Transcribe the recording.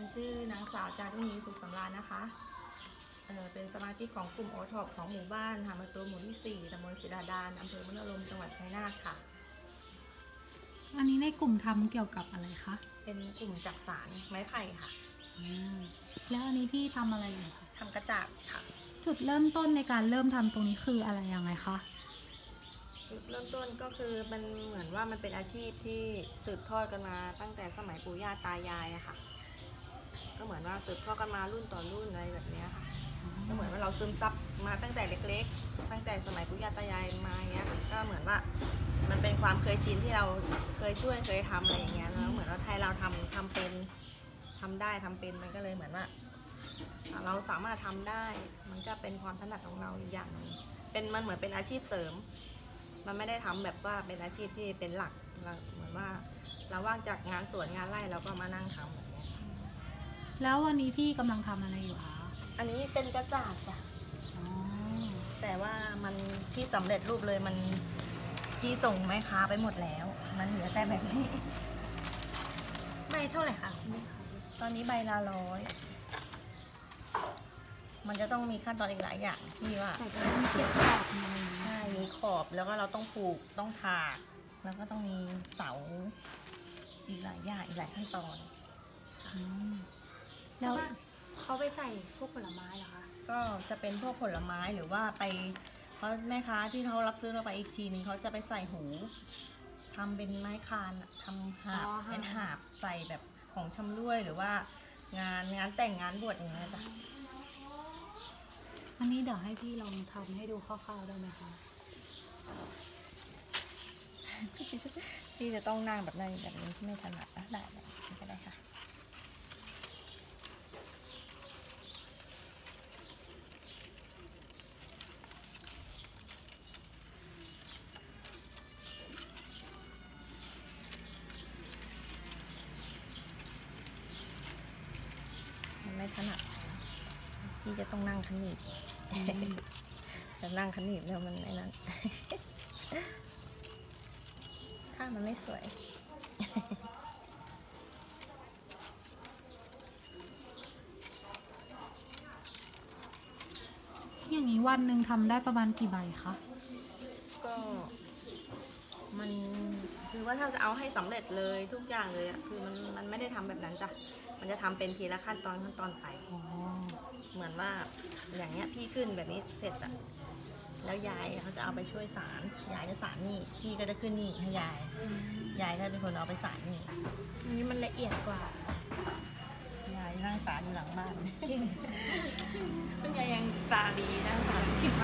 ฉันชื่อนางสาวจารุณีสุขสำราญนะคะเอ่อเป็นสมาชิกของกลุ่มโอท็อปของหมู่บ้านหามาตัวหมู่ที่ 4ตำบลศิดาดานอำเภอมโนรมจังหวัดชัยนาทค่ะ อันนี้ในกลุ่มทำเกี่ยวกับอะไรคะ เป็นกลุ่มจักสารไม้ไผ่ค่ะอืมแล้วอันนี้พี่ทำอะไรอยู่คะทำกระจาดค่ะ จุดเริ่มต้นในการเริ่มทำตรงนี้คืออะไรยังไงคะจุดเริ่มต้นก็คือมันเหมือนว่ามันเป็นอาชีพที่สืบทอดกันมาตั้งแต่สมัยปู่ย่าตายายอะค่ะ ก็เหมือนว่าสืบทอดกันมารุ่นต่อรุ่นอะไรแบบเนี้ยค่ะก็เหมือนว่าเราซึมซับมาตั้งแต่เล็ก ๆ ตั้งแต่สมัยปู่ย่าตายายมาเงี้ยก็เหมือนว่ามันเป็นความเคยชินที่เราเคยช่วยเคยทำอะไรอย่างเงี้ยแล้วเหมือนว่าไทยเราทำทำเป็นทำได้ทำเป็นมันก็เลยเหมือนว่า เราสามารถทำได้มันก็เป็นความถนัดของเราอีกอย่างหนึงเป็นมันเหมือนเป็นอาชีพเสริม มันไม่ได้ทำแบบว่าเป็นอาชีพที่เป็นหลักเราเหมือนว่า เราว่างจากงานสวนงานไร่เราก็มานั่งทำ แบบเนี้ยค่ะแล้ววันนี้พี่กำลังทำอะไรอยู่คะอันนี้เป็นกระจาดจ้ะ อ๋อแต่ว่ามันที่สำเร็จรูปเลยมันที่ส่งแม่ค้าไปหมดแล้ว มันเหลือแต่แบบนี้ ใบเท่าไหร่คะตอนนี้ใบละร้อย มันจะต้องมีขั้นตอนอีกหลายอย่างที่ว่า แต่ก็มีเก็บขอบมีอะไรอย่างเงี้ยใช่ มีขอบแล้วก็เราต้องผูก ต้องถาก แล้วก็ต้องมีเสา อีกหลายอย่างอีกหลายขั้นตอน อืม แล้แล้ววเขาไปใส่พวกผลไม้เหรอคะ ก็จะเป็นพวกผลไม้หรือว่าไปเพราะแม่ค้าที่เขารับซื้อเราไปอีกทีนึงเขาจะไปใส่หูทำเป็นไม้คานอะทำหาบอ๋อค่ะ เป็นหาบใส่แบบของชำร่วยหรือว่างานงานแต่งงานบวชอย่างเงี้ยจ้ะอันนี้เดี๋ยวให้พี่ลองทำให้ดูคร่าวๆได้ไหมคะที่จะต้องนั่งแบบนั้นแบบนี้ที่ไม่ถนัดนะได้ได้ก็ได้ค่ะ มันไม่ถนัดพี่จะต้องนั่งขนีบจะนั่งขนีบแล้วมันไอ้นั้นถ้ามันไม่สวยอย่างนี้วันหนึ่งทำได้ประมาณกี่ใบคะก็ มันคือว่าถ้าจะเอาให้สำเร็จเลยทุกอย่างเลยอะคือมันมันไม่ได้ทำแบบนั้นจ้ะมันจะทำเป็นทีละขั้นตอนขั้นตอนไปอ๋อเหมือนว่าอย่างเงี้ยพี่ขึ้นแบบนี้เสร็จอะแล้วยายเขาจะเอาไปช่วยสารยายจะสารนี่พี่ก็จะขึ้นนี่ให้ยายยายก็เป็นคนเอาไปสารนี่อันนี้มันละเอียดกว่ายายนั่งสารอยู่หลังบ้านคุณยายยังตาดีนะ